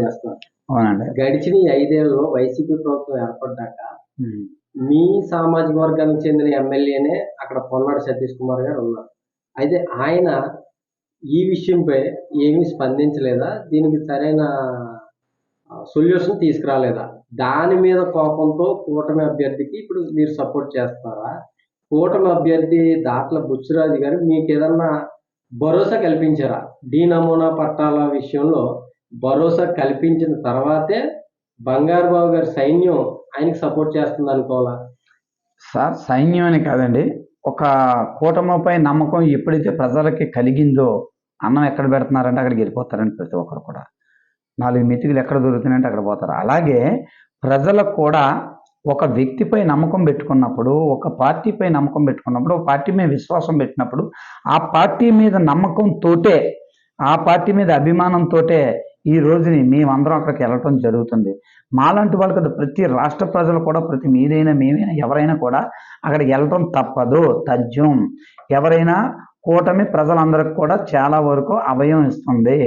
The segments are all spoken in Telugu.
చేస్తున్నారు. అవునండి. గడిచిన ఐదేళ్ళలో వైసీపీ ప్రభుత్వం ఏర్పడ్డాక. మీ సామాజిక వర్గానికి చెందిన ఎమ్మెల్యేనే అక్కడ పొన్నాడు సతీష్ కుమార్ గారు ఉన్నారు. అయితే ఆయన ఈ విషయంపై ఏమీ స్పందించలేదా? దీనికి సరైన సొల్యూషన్ తీసుకురాలేదా? దాని మీద కోపంతో కూటమి అభ్యర్థికి ఇప్పుడు మీరు సపోర్ట్ చేస్తారా? కూటమి అభ్యర్థి దాట్ల బుచ్చిరాజు గారు మీకు ఏదన్నా భరోసా కల్పించారా? డి నమూనా పట్టాల విషయంలో భరోసా కల్పించిన తర్వాతే బంగారు బాబు గారి సైన్యం ఆయనకి సపోర్ట్ చేస్తుంది అనుకోవాలా? సార్ సైన్యం అని కాదండి. ఒక కూటమిపై నమ్మకం ఎప్పుడైతే ప్రజలకి కలిగిందో అన్నం ఎక్కడ పెడుతున్నారంటే అక్కడికి వెళ్ళిపోతారండి ప్రతి ఒక్కరు కూడా. నాలుగు మెతుకులు ఎక్కడ దొరుకుతున్నాయంటే అక్కడ పోతారు. అలాగే ప్రజలకు కూడా ఒక వ్యక్తిపై నమ్మకం పెట్టుకున్నప్పుడు ఒక పార్టీపై నమ్మకం పెట్టుకున్నప్పుడు ఒక పార్టీ మీద విశ్వాసం పెట్టినప్పుడు ఆ పార్టీ మీద నమ్మకంతోటే ఆ పార్టీ మీద అభిమానంతోటే ఈ రోజుని మేమందరం అక్కడికి వెళ్ళటం జరుగుతుంది. మాలాంటి వాళ్ళు కదా ప్రతి రాష్ట్ర ప్రజలు కూడా ప్రతి మీరైనా మేమైనా ఎవరైనా కూడా అక్కడికి వెళ్ళటం తప్పదు తథ్యం. ఎవరైనా కూటమి ప్రజలందరికి కూడా చాలా వరకు అభయం ఇస్తుంది.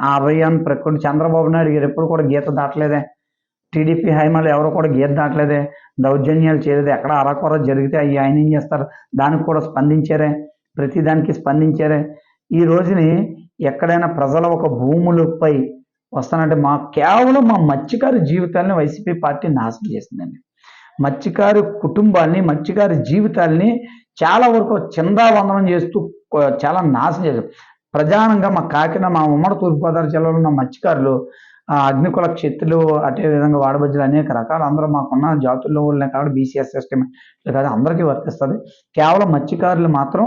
ఆ అభయాన్ని ప్రకృతి చంద్రబాబు నాయుడు గారు ఎప్పుడు కూడా గీత దాటలేదే. టీడీపీ హైమాలు ఎవరు కూడా గీత దాటలేదే. దౌర్జన్యాలు చేయలేదు. ఎక్కడ అరకొర జరిగితే అవి ఆయన ఏం చేస్తారు? దానికి కూడా స్పందించారే? ప్రతి దానికి స్పందించారే? ఈ రోజుని ఎక్కడైనా ప్రజల ఒక భూములపై వస్తానంటే మా కేవలం మా మత్స్యకారు జీవితాలని వైసీపీ పార్టీ నాశనం చేసిందండి. మత్స్యకారు కుటుంబాన్ని మత్స్యకారు జీవితాల్ని చాలా వరకు చందావందనం చేస్తూ చాలా నాశనం చేశారు. ప్రధానంగా మా కాకినాడ మా ఉమ్మడి తూర్పుగోదావరి జిల్లాలో ఉన్న మత్స్యకారులు అగ్నికుల క్షత్రులు అదే విధంగా వాడబజ్జులు అనేక రకాలు అందరూ మాకున్న జాతుల్లో వాళ్ళే కాబట్టి బీసీఎస్ సిస్టమ్ కాదు అందరికీ వర్తిస్తుంది. కేవలం మత్స్యకారులు మాత్రం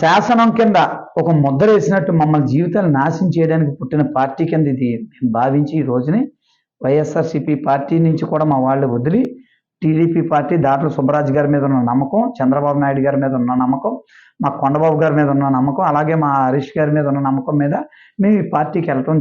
శాసనం కింద ఒక ముద్ర వేసినట్టు మమ్మల్ని జీవితాలు నాశనం చేయడానికి పుట్టిన పార్టీ కింద ఇది మేము భావించి ఈ రోజుని వైఎస్ఆర్సీపీ పార్టీ నుంచి కూడా మా వాళ్ళు వదిలి టీడీపీ పార్టీ దాంట్లో సుబ్బరాజు గారి మీద ఉన్న నమ్మకం చంద్రబాబు నాయుడు గారి మీద ఉన్న నమ్మకం మా కొండబాబు గారి మీద ఉన్న నమ్మకం అలాగే మా హరీష్ గారి మీద ఉన్న నమ్మకం మీద మేము ఈ పార్టీకి వెళ్ళటం